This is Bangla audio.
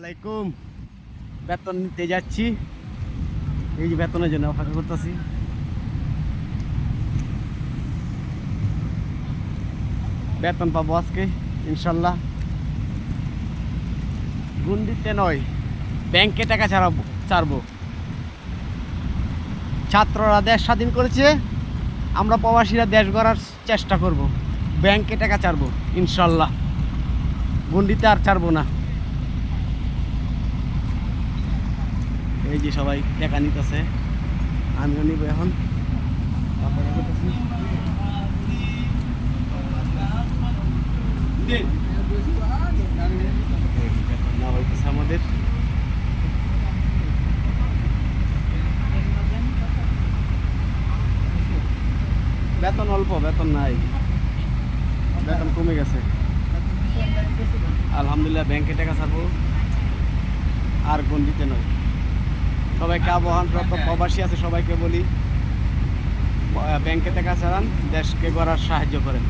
আলাইকুম। বেতন নিতে যাচ্ছি। এই যে বেতনের জন্য অপেক্ষা করতেছি। বেতন পাবো আজকে, ইনশাল্লাহ। গুন্ডিতে নয়, ব্যাংকে টাকা ছাড়াবো ছাড়বো। ছাত্ররা দেশ স্বাধীন করেছে, আমরা প্রবাসীরা দেশ গড়ার চেষ্টা করব। ব্যাংকে টাকা ছাড়বো, ইনশাল্লাহ। গুন্ডিতে আর ছাড়বো না। এই যে সবাই টাকা নিতেছে। আমিও নিব এখন। আমাদের বেতন অল্প, বেতন নাই। বেতন কমে গেছে। আলহামদুলিল্লাহ, ব্যাংকে টাকা ছাড়বো। আর গন্ডিতে নয়। সবাইকে আবহাওয়ানরত প্রবাসী আছে সবাইকে বলি। ব্যাংকে টাকা ছাড়ান দেশকে গড়ার সাহায্য করেন।